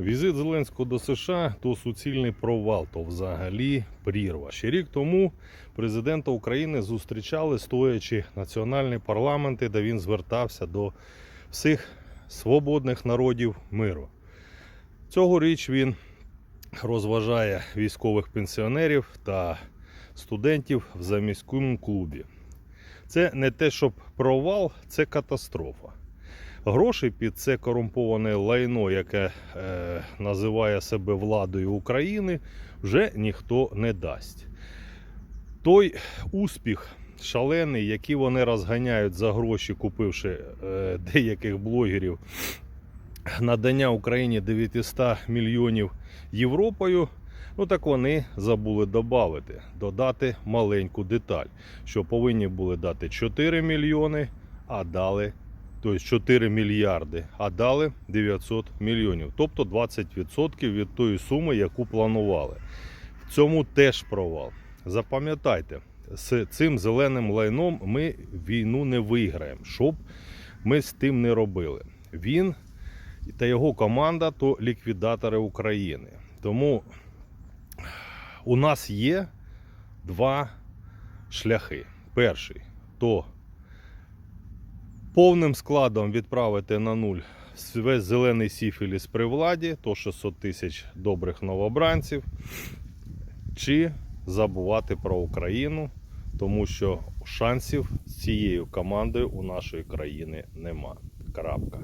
Візит Зеленського до США то суцільний провал, то взагалі прірва. Ще рік тому президента України зустрічали стоячи національні парламенти, де він звертався до всіх свободних народів миру. Цьогоріч він розважає військових пенсіонерів та студентів в заміському клубі. Це не те, щоб провал, це катастрофа. Грошей під це корумповане лайно, яке е, називає себе владою України, вже ніхто не дасть. Той успіх шалений, який вони розганяють за гроші, купивши е, деяких блогерів, надання Україні 900 мільйонів Європою. Ну так вони забули додати, додати маленьку деталь, що повинні були дати 4 мільйони, а дали тобто 4 мільярди, а дали 900 мільйонів, тобто 20% від тої суми, яку планували. В цьому теж провал. Запам'ятайте, з цим зеленим лайном ми війну не виграємо, щоб ми з тим не робили. Він та його команда то ліквідатори України. Тому у нас є два шляхи. Перший то повним складом відправити на нуль весь зелений сіфіліс при владі, то 600 тисяч добрих новобранців, чи забувати про Україну, тому що шансів з цією командою у нашої країни нема. Крапка.